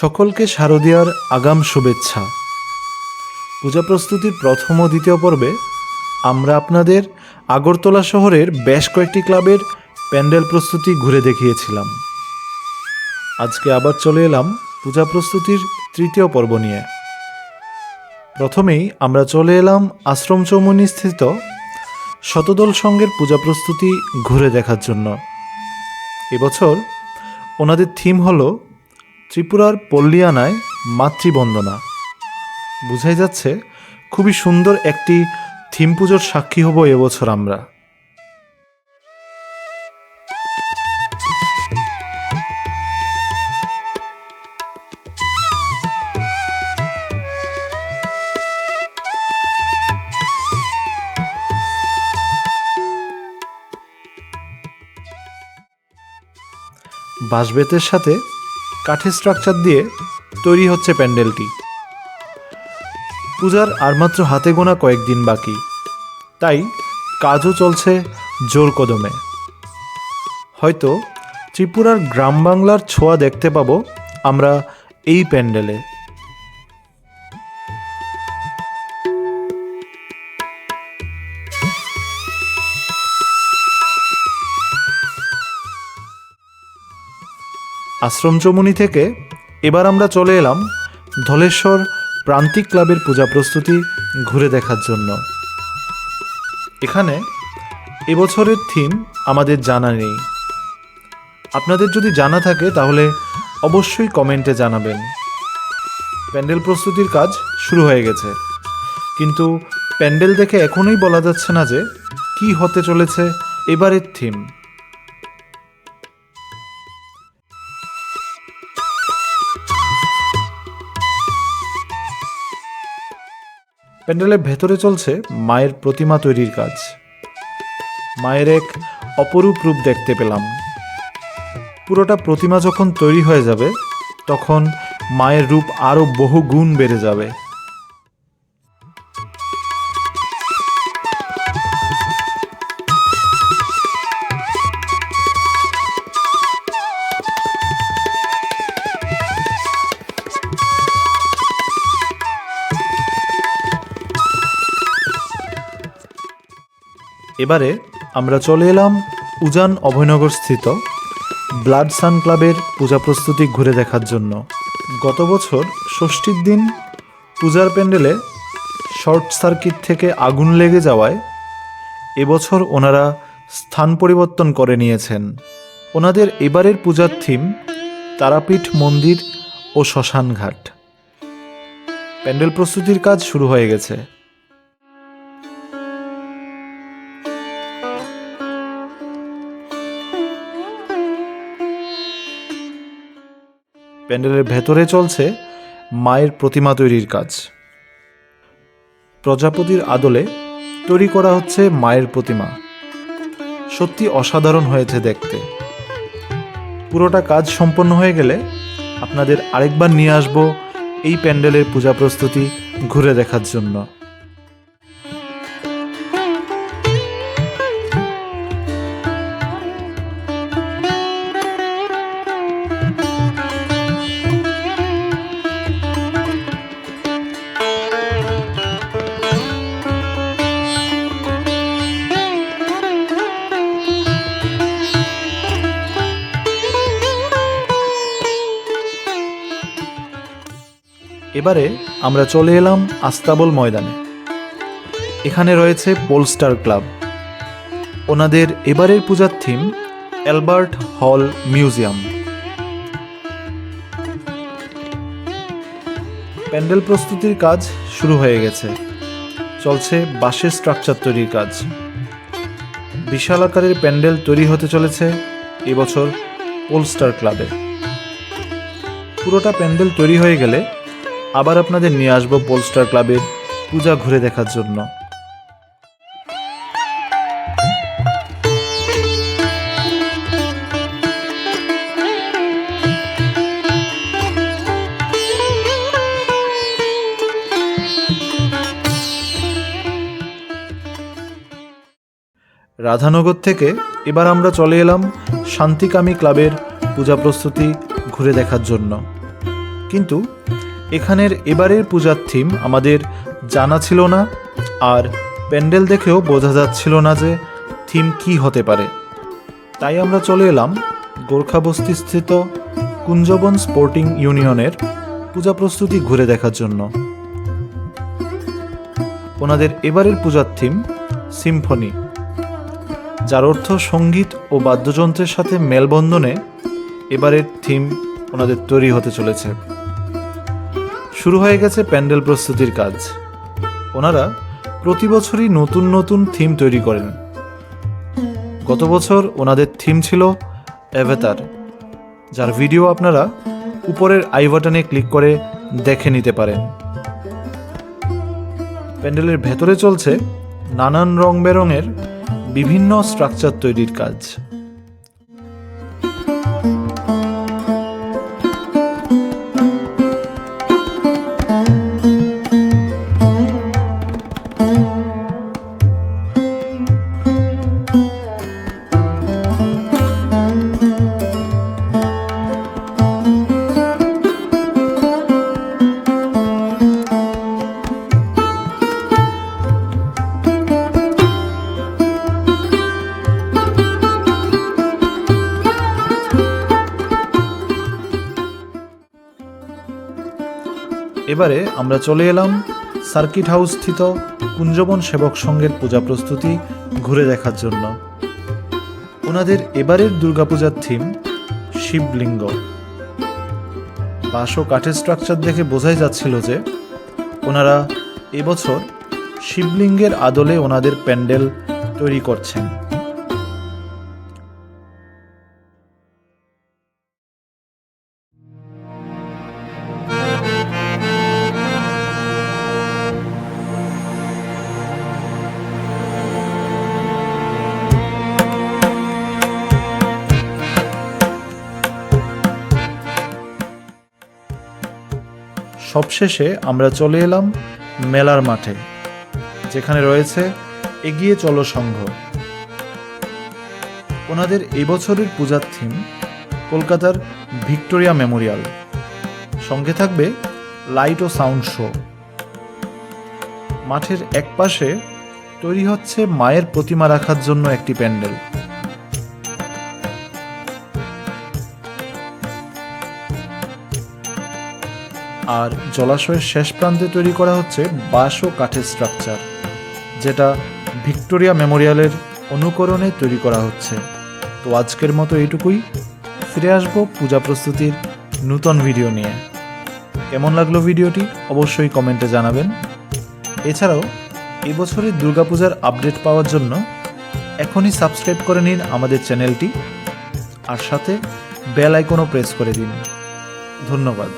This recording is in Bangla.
সকলকে শারদীয়ার আগাম শুভেচ্ছা। পূজা প্রস্তুতির প্রথম ও দ্বিতীয় পর্বে আমরা আপনাদের আগরতলা শহরের বেশ কয়েকটি ক্লাবের প্যান্ডেল প্রস্তুতি ঘুরে দেখিয়েছিলাম। আজকে আবার চলে এলাম পূজা প্রস্তুতির তৃতীয় পর্ব নিয়ে। প্রথমেই আমরা চলে এলাম আশ্রম চৌমুনি স্থিত শতদল সঙ্গের পূজা প্রস্তুতি ঘুরে দেখার জন্য। এবছর ওনাদের থিম হলো ত্রিপুরার পল্লিয়ানায় মাতৃবন্দনা। বুঝাই যাচ্ছে, খুবই সুন্দর একটি থিম পুজোর সাক্ষী হব এবছর আমরা। বাঁশবেতের সাথে কাঠের স্ট্রাকচার দিয়ে তৈরি হচ্ছে প্যান্ডেলটি। পূজার আর মাত্র হাতে গোনা কয়েকদিন বাকি। তাই কাজও চলছে জোর কদমে। হয়তো ত্রিপুরার গ্রাম বাংলার ছোঁয়া দেখতে পাবো আমরা এই প্যান্ডেলে। আশ্রম চমুনি থেকে এবার আমরা চলে এলাম ধলেশ্বর প্রান্তিক ক্লাবের পূজা প্রস্তুতি ঘুরে দেখার জন্য। এখানে এবছরের থিম আমাদের জানা নেই। আপনাদের যদি জানা থাকে তাহলে অবশ্যই কমেন্টে জানাবেন। প্যান্ডেল প্রস্তুতির কাজ শুরু হয়ে গেছে। কিন্তু প্যান্ডেল দেখে এখনই বলা যাচ্ছে না যে কি হতে চলেছে এবারের থিম। প্যান্ডেলের ভেতরে চলছে মায়ের প্রতিমা তৈরির কাজ। মায়ের এক অপরূপ রূপ দেখতে পেলাম। পুরোটা প্রতিমা যখন তৈরি হয়ে যাবে, তখন মায়ের রূপ আরও বহু গুণ বেড়ে যাবে। এবারে আমরা চলে এলাম উজান অভয়নগর স্থিত ব্লাড সান ক্লাবের পূজা প্রস্তুতি ঘুরে দেখার জন্য। গত বছর ষষ্ঠীর দিন পূজার প্যান্ডেলে শর্ট সার্কিট থেকে আগুন লেগে যাওয়ায় এবছর ওনারা স্থান পরিবর্তন করে নিয়েছেন। ওনাদের এবারের পূজার থিম তারাপীঠ মন্দির ও শ্মশান ঘাট প্যান্ডেল প্রস্তুতির কাজ শুরু হয়ে গেছে। প্যান্ডেলের ভেতরে চলছে মায়ের প্রতিমা তৈরির কাজ। প্রজাপতির আদলে তৈরি করা হচ্ছে মায়ের প্রতিমা। সত্যি অসাধারণ হয়েছে দেখতে। পুরোটা কাজ সম্পন্ন হয়ে গেলে আপনাদের আরেকবার নিয়ে আসব এই প্যান্ডেলের পূজা প্রস্তুতি ঘুরে দেখার জন্য। এবারে আমরা চলে এলাম আস্তাবল ময়দানে। এখানে রয়েছে পোলস্টার ক্লাব। ওনাদের এবারের পূজার theme, Albert Hall Museum. Pandal প্রস্তুতির কাজ শুরু হয়ে গেছে। চলছে বাঁশের স্ট্রাকচার তৈরির কাজ। বিশাল আকারের প্যান্ডেল তৈরি হতে চলেছে এবছর পোলস্টার ক্লাবে। পুরোটা প্যান্ডেল তৈরি হয়ে গেলে আবার আপনাদের নিয়ে আসব পোলস্টার ক্লাবের পূজা ঘুরে দেখার জন্য। রাধানগর থেকে এবার আমরা চলে এলাম শান্তিকামী ক্লাবের পূজা প্রস্তুতি ঘুরে দেখার জন্য। কিন্তু এখানের এবারের পূজার থিম আমাদের জানা ছিল না, আর প্যান্ডেল দেখেও বোঝা যাচ্ছিল না যে থিম কি হতে পারে। তাই আমরা চলে এলাম গোর্খাবস্তি স্থিত কুঞ্জবন স্পোর্টিং ইউনিয়নের পূজা প্রস্তুতি ঘুরে দেখার জন্য। ওনাদের এবারের পূজার থিম সিম্ফনি, যার অর্থ সংগীত ও বাদ্যযন্ত্রের সাথে মেলবন্ধনে এবারের থিম ওনাদের তৈরি হতে চলেছে। শুরু হয়ে গেছে প্যান্ডেল প্রস্তুতির কাজ। ওনারা প্রতি বছরই নতুন নতুন থিম তৈরি করেন। গত বছর ওনাদের থিম ছিল অ্যাভেতার, যার ভিডিও আপনারা উপরের আই বাটনে ক্লিক করে দেখে নিতে পারেন। প্যান্ডেলের ভেতরে চলছে নানান রং বেরঙের বিভিন্ন স্ট্রাকচার তৈরির কাজ। এবারে আমরা চলে এলাম সার্কিট হাউস স্থিত কুঞ্জবন সেবক সংঘের পূজা প্রস্তুতি ঘুরে দেখার জন্য। ওনাদের এবারের দুর্গাপূজার থিম শিবলিঙ্গ। বাঁশ ও কাঠের স্ট্রাকচার দেখে বোঝাই যাচ্ছিল যে ওনারা এবছর শিবলিঙ্গের আদলে ওনাদের প্যান্ডেল তৈরি করছেন। সবশেষে আমরা চলে এলাম মেলার মাঠে, যেখানে রয়েছে এগিয়ে চলো সংঘ। ওনাদের এবছরের পূজার থিম কলকাতার ভিক্টোরিয়া মেমোরিয়াল। সঙ্গে থাকবে লাইট ও সাউন্ড শো। মাঠের একপাশে তৈরি হচ্ছে মায়ের প্রতিমা রাখার জন্য একটি প্যান্ডেল। আর জলাশয়ের শেষ প্রান্তে তৈরি করা হচ্ছে বাঁশ ও কাঠের স্ট্রাকচার যেটা ভিক্টোরিয়া মেমোরিয়ালের অনুকরণে তৈরি করা হচ্ছে। তো আজকের মতো এইটুকুই। ফিরে আসব পূজা প্রস্তুতির নূতন ভিডিও নিয়ে। কেমন লাগল ভিডিওটি অবশ্যই কমেন্টে জানাবেন। এছাড়াও, এবছরের দুর্গাপূজার আপডেট পাওয়ার জন্য এখনই সাবস্ক্রাইব করে নিন আমাদের চ্যানেলটি আর সাথে বেল আইকনও প্রেস করে দিন। ধন্যবাদ।